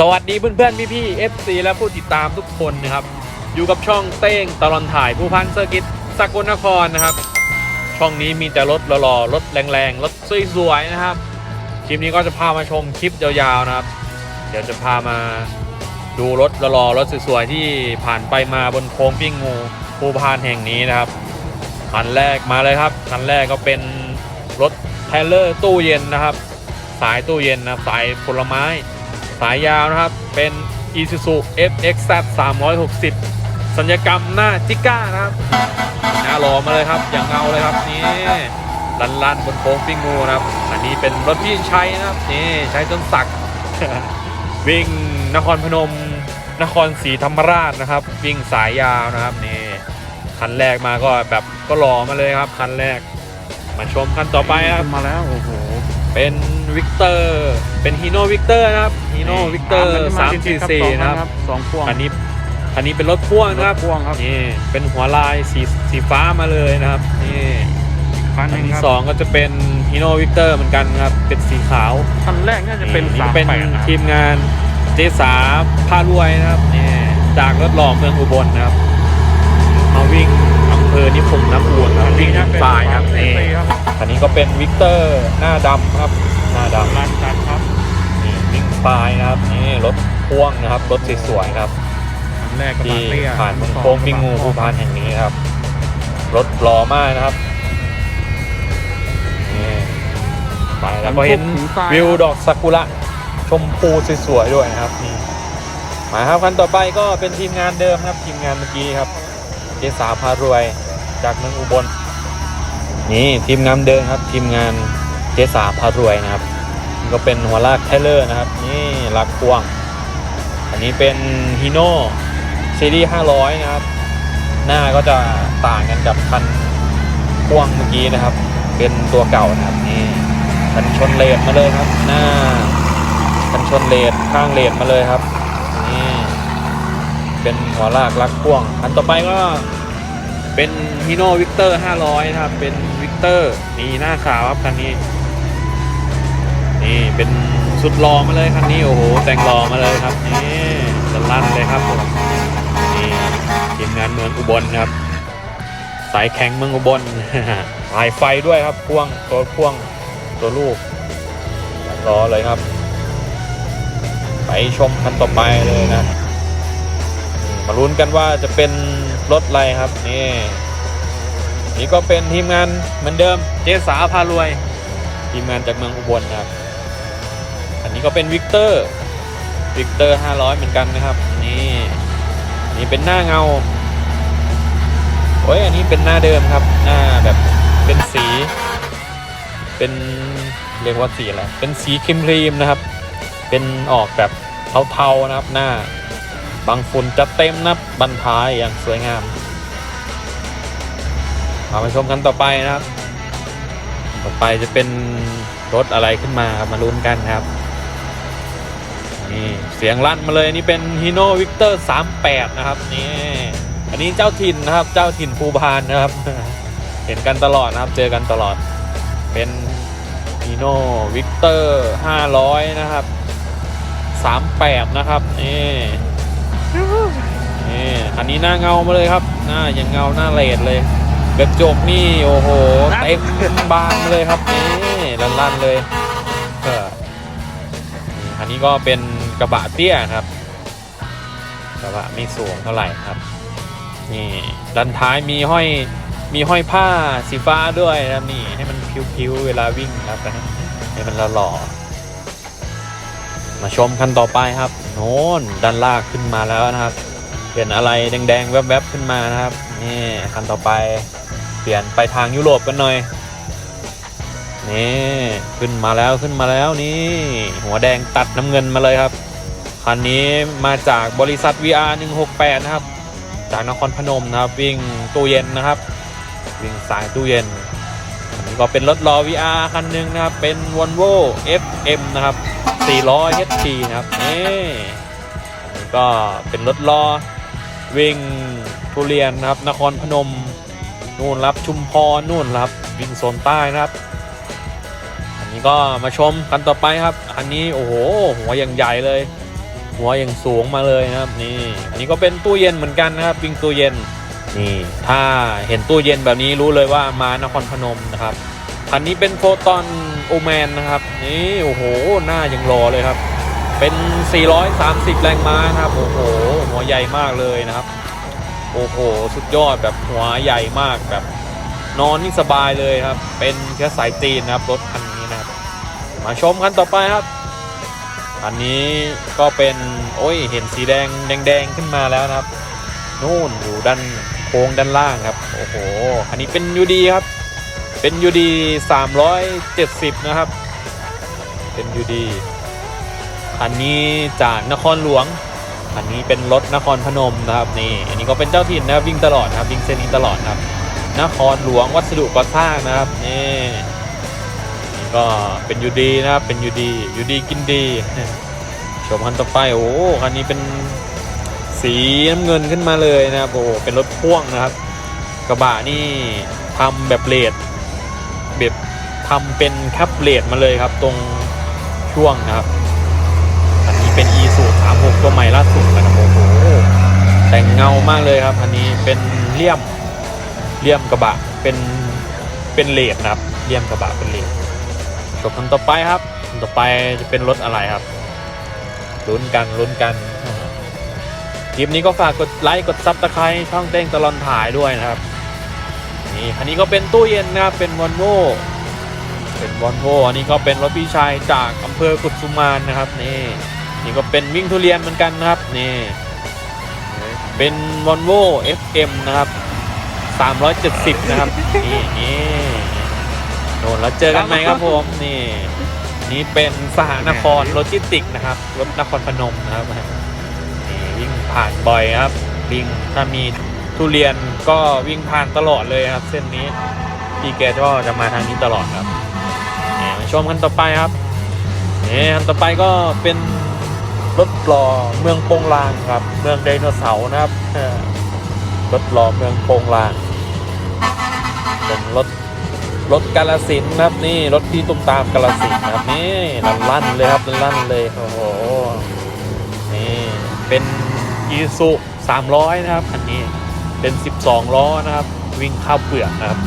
สวัสดีเพื่อนๆพี่ๆ FC และผู้ติดตามทุกคนนะครับ อยู่กับช่องเต้งตลอนถ่ายผู้พันเซอร์กิตสกลนครนะครับ ช่องนี้มีแต่รถหล่อๆรถแรงๆรถสวยๆนะครับ คลิปนี้ก็จะพามาชมคลิปยาวๆนะครับ เดี๋ยวจะพามาดูรถหล่อๆรถสวยๆที่ผ่านไปมาบนโค้งปิ้งงูภูพานแห่งนี้นะครับคันแรกมาเลยครับคันแรกก็เป็นรถเทลเลอร์ตู้เย็นนะครับ สายตู้เย็นนะสายผลไม้ สายยาวนะครับ เป็น Isuzu FXZ 360 สัญญกรรมหน้าจิก้านะครับ หน้ารอมาเลยครับ อย่างเงาเลยครับ นี่ลันลันๆบนโค้งปิ้งงูนะครับ อันนี้เป็นรถพี่ชัยนะครับ นี่ใช้จนสัก วิ่งนครพนม นครศรีธรรมราชนะครับ วิ่งสายยาวนะครับนี่คันแรกมาก็แบบก็รอมาเลยครับ คันแรก มาชมคันต่อไปครับมาแล้วโอ้โหเป็นวิกเตอร์ เป็นฮีโน่วิกเตอร์นะครับ ฮีโน่วิกเตอร์สามสี่สี่นะครับสองพ่วงอันนี้อันนี้เป็นรถพ่วงนะครับรถพ่วงครับนี่เป็นหัวลายสีสีฟ้ามาเลยนะครับนี่คันหอันึนงที่ครับสองก็จะเป็นฮีโน่วิกเตอร์เหมือนกันนะครับเป็นสีขาวคันแรกน่าจะเป็นนี่สามเป็นแปดนะทีมงานเจสาพารวยนะครับนี่จากรถหล่อเมืองอุบลนะครับมาวิ่งอำเภอนิคมน้ำอูนนะครับวิ่งทางฝ่ายครับนี่ครับอันนี้ก็เป็นวิกเตอร์หน้าดำครับหน้าดำร้านจัดครับนี่วิ่ง ปลายนะครับนี่รถพ่วงนะครับรถสวยๆครับคันแรกกระบะที่เตี้ยผ่านบนโค้งปิงงูภูพานแห่งนี้ครับ รถหล่อมากนะครับนี่ไปแล้วก็เห็นวิวดอกซากุระชมพูสวยๆด้วยนะครับนี่มาครับคันต่อไปก็เป็นทีมงานเดิมครับทีมงานเมื่อกี้ครับเจสาพารวยจากเมืองอุบลนี่ทีมงานเดิมครับ ทีมงานเจสาพารวยนะครับนี่ ก็เป็นหัวลากไทเลอร์นะครับ นี่ลากพวง อันนี้เป็นฮีโน่ซีรีส์500 นะครับ หน้าก็จะต่างกันกับคันพ่วงเมื่อกี้นะครับ เป็นตัวเก่านะครับนี่คันชนเลดมาเลยครับ หน้าคันชนเลดข้างเลดมาเลยครับนี่เป็นหัวลากลักพ่วงคันต่อไปก็เป็นฮีโน่วิกเตอร์500 นะครับ เป็นวิกเตอร์นี่หน้าขาวครับคันนี้ นี่เป็นสุดรอมาเลยคันนี้โอ้โหแต่งรอมาเลยครับนี่ลั่นเลยครับผมนี่ทีมงานเมืองอุบลนะครับ สายแข็งเมืองอุบลสายไฟด้วยครับพ่วงตัวพ่วงตัวลูกรอเลยครับ ไปชมคันต่อไปเลยนะ มาลุ้นกันว่าจะเป็นรถอะไรครับนี่นี่ก็เป็นทีมงานเหมือนเดิมเจสาพารวย ทีมงานจากเมืองอุบลนะครับ นนี้ก็เป็นวิกเตอร์วิกเตอร์500 เหมือนกันนะครับ นี่นี่เป็นหน้าเงาโอ้ยอันนี้เป็นหน้าเดิมครับ หน้าแบบเป็นสี เป็นเรียกว่าสีอะไรเป็นสีครีมครีมนะครับ เป็นออกแบบเทาๆนะครับหน้า บางฝุ่นจะเต็มนะับบันท้ายอย่างสวยงามมาไปชมกันต่อไปนะครับ ต่อไปจะเป็นรถอะไรขึ้นมาครับมาลุ้นกันครับ นี่เสียงลั่นมาเลยนี่เป็นฮีโน่วิกเตอร์38 นะครับนี่อันนี้เจ้าถิ่นนะครับเจ้าถิ่นภูพานนะครับ เห็นกันตลอดนะครับเจอกันตลอด เป็นฮีโน่วิกเตอร์500 นะครับ 38 นะครับนี่นี่อันนี้หน้าเงามาเลยครับหน้าอย่างเงาหน้าเลดเลยกระจกนี่โอ้โหเต็มบานมาเลยครับนี่ลั่นๆเลยอันนี้ก็เป็น กระบะเตี้ยครับ กระบะไม่สูงเท่าไหร่ครับนี่ด้านท้ายมีห้อยมีห้อยผ้าสีฟ้าด้วยนะนี่ให้มันพิ้วๆเวลาวิ่งครับให้มันหล่อๆมาชมคันต่อไปครับโน้นด้านล่างขึ้นมาแล้วนะครับ เปลี่ยนอะไรแดงๆ แวบๆขึ้นมานะครับนี่คันต่อไปเปลี่ยนไปทางยุโรปกันหน่อยนี่ขึ้นมาแล้วขึ้นมาแล้วนี่หัวแดงตัดน้ำเงินมาเลยครับ คันนี้มาจากบริษัท VR 168 นะครับ จากนครพนมนะครับ วิ่งตู้เย็นนะครับ วิ่งสายตู้เย็นอันนี้ก็เป็นรถล้อ VR คันหนึ่งนะครับ เป็น Volvo FM นะครับ400 HP นะครับนี่อันนี้ก็เป็นรถล้อวิ่งทุเรียนนะครับ นครพนมนู่นรับชุมพรนู่นรับวิ่งโซนใต้นะครับ อันนี้ก็มาชมกันต่อไปครับ อันนี้โอ้โหหัวอย่างใหญ่เลย หัวยังสูงมาเลยนะครับนี่อันนี้ก็เป็นตู้เย็นเหมือนกันนะครับวิ่งตู้เย็นนี่ถ้าเห็นตู้เย็นแบบนี้รู้เลยว่ามานครพนมนะครับคันนี้เป็นโฟตอนโอแมนนะครับนี่โอ้โหหน้ายังรอเลยครับ เป็น 430 แรงม้านะครับโอ้โหหัวใหญ่มากเลยนะครับโอ้โหสุดยอดแบบหัวใหญ่มากแบบนอนนี่สบายเลยครับ เป็นเชื้อสายจีนนะครับรถคันนี้นะครับมาชมคันต่อไปครับ อันนี้ก็เป็นโอ้ยเห็นสีแดงแดงๆขึ้นมาแล้วนะครับ นู่นอยู่ด้านโค้งด้านล่างครับโอ้โหอันนี้เป็นยูดีครับ เป็นยูดี370นะครับ เป็นยูดีอันนี้จากนครหลวง อันนี้เป็นรถนครพนมนะครับนี่อันนี้ก็เป็นเจ้าถิ่นนะครับวิ่งตลอดนะครับวิ่งเส้นนี้ตลอดครับ นครหลวงวัสดุก่อสร้างนะครับนี่นี่ ก็เป็นยูดีนะครับ เป็นยูดียูดีกินดีชมคันต่อไปโอ้คันนี้เป็นสีน้ำเงินขึ้นมาเลยนะครับโอ้เป็นรถพ่วงนะครับ กระบะนี่ทำแบบเลดแบบทำเป็นแคปเลดมาเลยครับ ตรงช่วงนะครับอันนี้เป็น e สูตร36ตัวใหม่ล่าสุดนะครับโอ้โหแต่งเงามากเลยครับอันนี้เป็นเลี่ยมเลี่ยมกระบะเป็นเป็นเลดนะครับเลี่ยมกระบะเป็นเลด จบคันต่อไปครับคันต่อไปจะเป็นรถอะไรครับลุ้นกันลุ้นกันคลิปนี้ก็ฝากกดไลค์กดซับสไครต์ช่องเต้งตลอนถ่ายด้วยนะครับนี่คันนี้ก็เป็นตู้เย็นนะครับเป็นวอลโวเป็นวอลโวอันนี้ก็เป็นรถพี่ชายจากอำเภอกุดสุมานนะครับนี่นี่ก็เป็นวิ่งทุเรียนเหมือนกันนะครับนี่เป็นวอลโว FM นะครับ370 นะครับนี่นี่ น่นแล้วเจอกันไหมครับผม นี่นี่เป็นสหนครโลจิสติกนะครับรถนครพนมนะครับนี่วิ่งผ่านบ่อยครับวิ่งถ้ามีทุเรียนก็วิ่งผ่านตลอดเลยครับ เส้นนี้พี่แกก็จะมาทางนี้ตลอดครับนี่มาชมกันต่อไปครับนี่คันต่อไปก็เป็นรถปลอเมืองโปงลางครับ เมืองไดโนเสาร์นะครับเออรถปลอเมืองโปงลางเป็นรถ รถกาลสินครับนี่รถที่ตุ้มตามกาลสินครับนี่ลั่นเลยครับลั่นเลยโอ้โหนี่เป็นอีซู300 นะครับคันนี้เป็น 12 ล้อนะครับ วิ่งข้าวเปลือกนะครับ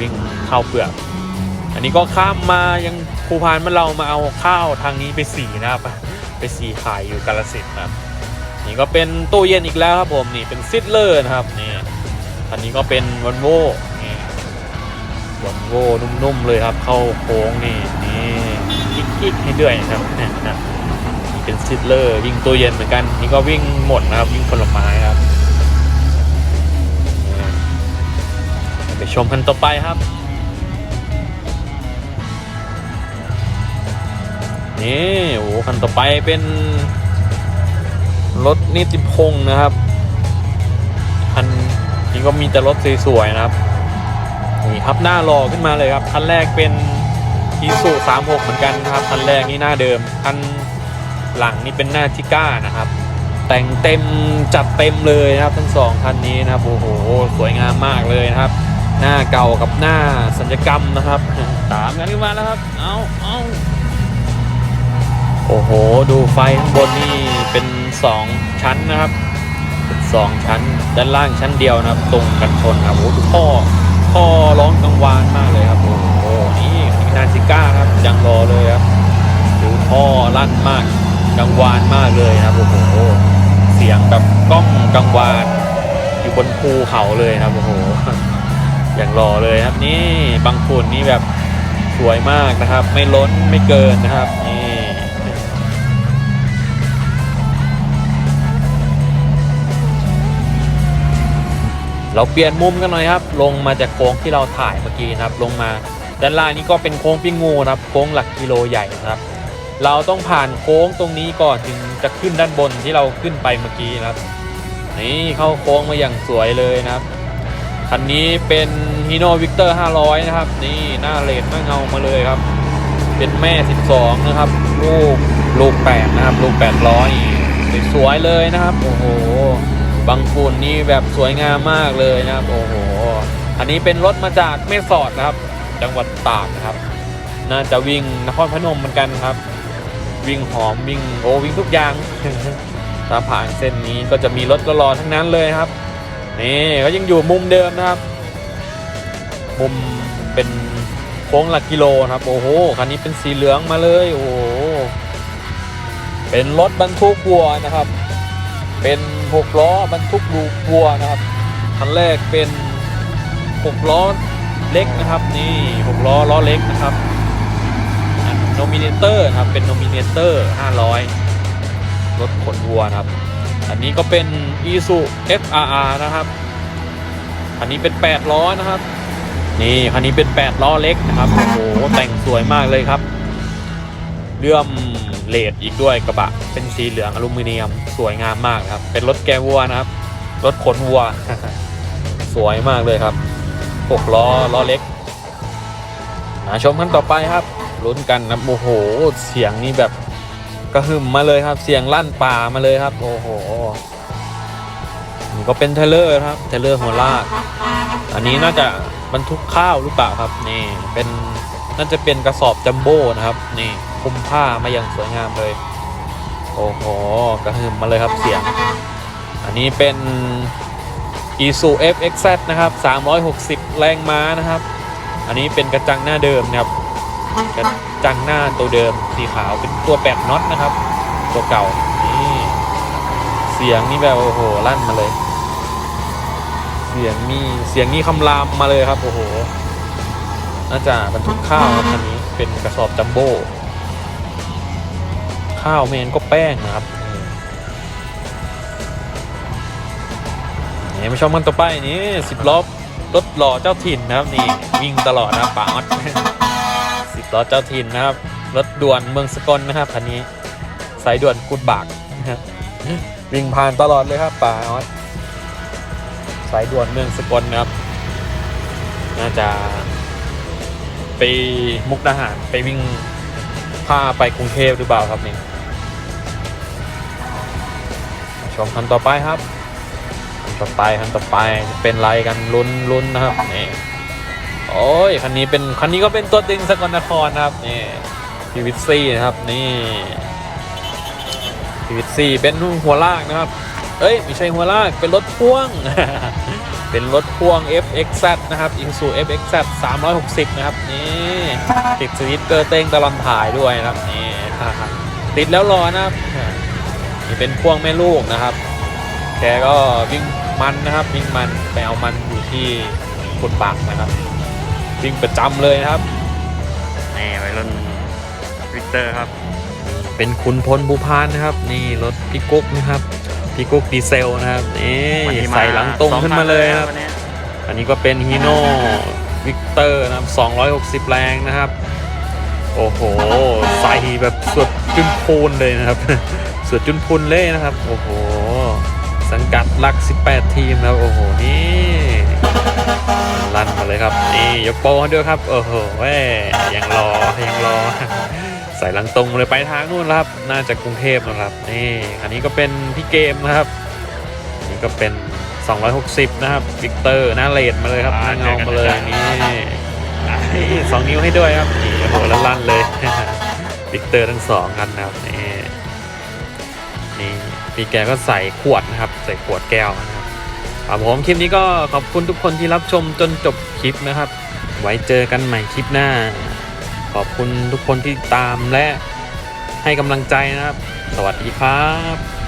วิ่งข้าวเปลือก อันนี้ก็ข้ามมายังภูพานมานเรามาเอาข้าวทางนี้ไปสีนะครับ ไปสีขายอยู่กาลสินครับนี่ก็เป็นตู้เย็นอีกแล้วครับผมนี่เป็นซิดเลอร์นะครับนี่อันนี้ก็เป็นวันโว วันโวนุ่มๆเลยครับ เข้าโค้งนี่นี่กิ๊กๆให้ด้วยครับเนี่ยนะเป็นซิดเลอร์วิ่งตู้เย็นเหมือนกันนี่ก็วิ่งหมดนะครับวิ่งผลไม้ครับไปชมกันต่อไปครับนี่โอ้คันต่อไปเป็นรถนิติพงศ์นะครับคันนี้ก็มีแต่รถสวยๆนะครับ นี่ครับหน้ารอขึ้นมาเลยครับคันแรกเป็นอีซู36เหมือนกันนะครับคันแรกนี่หน้าเดิมคันหลังนี่เป็นหน้าทิก้านะครับ แต่งเต็มจัดเต็มเลยนะครับทั้งสองคันนี้นะครับโอ้โหสวยงามมากเลยนะครับ หน้าเก่ากับหน้าสัญญกรรมนะครับตามกันขึ้นมาแล้วครับเอาเอาโอ้โห ดูไฟข้างบนนี่เป็นสองชั้นนะครับเป็นสองชั้น ด้านล่างชั้นเดียวนะครับ ตรงกันชนครับโอ้โหดูท่อ ท่อร้องกังวานมากเลยครับ โอ้โห นี่นี่นาซิก้าครับยังรอเลยครับดูท่อลั่นมากกังวานมากเลยครับ โอ้โห เสียงแบบกล้องกังวาน อยู่บนภูเขาเลยครับ โอ้โหอย่างรอเลยครับนี่บางฝุ่นนี่แบบสวยมากนะครับ ไม่ล้นไม่เกินนะครับนี่ เราเปลี่ยนมุมกันหน่อยครับ ลงมาจากโค้งที่เราถ่ายเมื่อกี้นะครับ ลงมาด้านล่างนี่ก็เป็นโค้งปิ้งงูนะครับ โค้งหลักกิโลใหญ่นะครับ เราต้องผ่านโค้งตรงนี้ก่อนถึงจะขึ้นด้านบนที่เราขึ้นไปเมื่อกี้นะครับ นี่เข้าโค้งมาอย่างสวยเลยนะครับคันนี้เป็น Hino Victor 500 นะครับ นี่หน้าเลนหน้าเงามาเลยครับ เป็นแม่ 12 นะครับ ลูกลูก 8 นะครับ ลูก 800สวยๆเลยนะครับ โอ้โห บางฝุ่นนี่แบบสวยงามมากเลยนะครับ โอ้โห อันนี้เป็นรถมาจากแม่สอดนะครับ จังหวัดตากนะครับ น่าจะวิ่งนครพนมเหมือนกันครับ วิ่งหอมวิ่งโอวิ่งทุกอย่างถ้าผ่านเส้นนี้ก็จะมีรถรอทั้งนั้นเลยครับ นี่ก็ยังอยู่มุมเดิมนะครับ มุมเป็นโค้งหลักกิโลนะครับ โอ้โห คันนี้เป็นสีเหลืองมาเลย โอ้โห เป็นรถบรรทุกวัวนะครับ เป็น หกล้อบรรทุกลูกวัวนะครับคันแรกเป็นหกล้อเล็กนะครับนี่หกล้อล้อเล็กนะครับโนมิเนเตอร์นะครับเป็นโนมิเนเตอร์500รถขนวัวนะครับ อันนี้ก็เป็น i s u FRR นะครับ อันนี้เป็น 8 ล้อนะครับนี่คันนี้เป็น 8 ล้อเล็กนะครับโอ้โหแต่งสวยมากเลยครับเลื่อม เลดอีกด้วยกระบะ เป็นสีเหลืองอลูมิเนียม สวยงามมากครับ เป็นรถแกวัวนะครับ รถขนวัว สวยมากเลยครับ6ล้อล้อเล็กมาชมกันต่อไปครับลุ้นกันนะโอ้โห เสียงนี่แบบกระหึ่มมาเลยครับ เสียงลั่นป่ามาเลยครับ โอ้โหนี่ก็เป็นเทเลอร์ครับเทเลอร์หัวลาก อันนี้น่าจะบรรทุกข้าวหรือเปล่าครับ นี่เป็นน่าจะเป็นกระสอบจัมโบ้นะครับ นี่ คลุมผ้ามาอย่างสวยงามเลย โอ้โห กระหึ่มมาเลยครับเสียง อันนี้เป็น i s u FXZ นะครับ 360 แรงม้านะครับ อันนี้เป็นกระจังหน้าเดิมนะครับ กระจังหน้าตัวเดิมสีขาวเป็นตัวแปดน็อตนะครับ ตัวเก่า นี่ เสียงนี่แบบโอ้โหลั่นมาเลย เสียงนี่เสียงนี่คำรามมาเลยครับ โอ้โห น่าจะบรรทุกข้าวครับคันนี้ เป็นกระสอบจัมโบ้ ข้าวเมนก็แป้งนะครับนี่มาชมกันต่อไปนี่สิบล้อรถหล่อเจ้าถิ่นนะครับนี่วิ่งตลอดนะป่าออดสิบล้อเจ้าถิ่นนะครับรถด่วนเมืองสกลนะครับคันนี้สายด่วนกุดบากนะครับวิ่งผ่านตลอดเลยครับป่าออดสายด่วนเมืองสกลนะครับ น่าจะ ไปมุกดาหารไปวิ่งพาไปกรุงเทพหรือเปล่าครับนี่ มคันต่อไปครับคันต่อไปคันต่อไปจะเป็นไรกันลุ้นลุ้นนะครับนี่โอ้ยคันนี้เป็นคันนี้ก็เป็นตัวตึงสกลนครนะครับนี่พีวิตซี่นะครับนี่พีวิตซี่เป็นหัวลากนะครับ เอ้ยไม่ใช่หัวลากเป็นรถพ่วง เป็นรถพ่วง FXZ นะครับอิ s u FXZ 360 นะครับนี่ติดสวิตเกอร์เต้งตลอดถ่ายด้วยนะครับนี่ติดแล้วรอนะครับ นี่เป็นพ่วงแม่ลูกนะครับ แกก็วิ่งมันนะครับ วิ่งมันไปเอามันอยู่ที่ขุดปากนะครับ วิ่งประจำเลยนะครับนี่ไว้รุ่นวิกเตอร์ครับ เป็นขุนพลภูพานนะครับ นี่รถพี่กุ๊กนะครับพี่กุ๊กดีเซลนะครับนี่วันนี้มาใส่หลังตรงขึ้นมาเลยครับวันนี้อันนี้ก็เป็นฮีโน่วิกเตอร์นะครับ 260 แรงนะครับ โอ้โห ใส่แบบสุดจุนพูนเลยนะครับ สุดจุนพูนเลยนะครับ โอ้โห สังกัดหลัก 18 ทีมนะครับ โอ้โห นี่ลั่นมาเลยครับ นี่ยกโป้ให้ด้วยครับ โอ้โหแหมยังรอยังรอ ใส่หลังตรงเลยไปทางนู่นแล้วครับ น่าจะกรุงเทพนะครับ นี่ อันนี้ก็เป็นพี่เกมนะครับ อันนี้ก็เป็น 260 นะครับวิกเตอร์หน้าเลดมาเลยครับหน้าเงามาเลยนี่นี่สองนิ้วให้ด้วยครับนี่โอ้โหแล้วลั่นเลยวิกเตอร์ทั้งสองกันนะครับนี่ นี่พี่แกก็ใส่ขวดนะครับ ใส่ขวดแก้วนะครับครับผมคลิปนี้ก็ขอบคุณทุกคนที่รับชมจนจบคลิปนะครับ ไว้เจอกันใหม่คลิปหน้า ขอบคุณทุกคนที่ตามและให้กำลังใจนะครับ สวัสดีครับ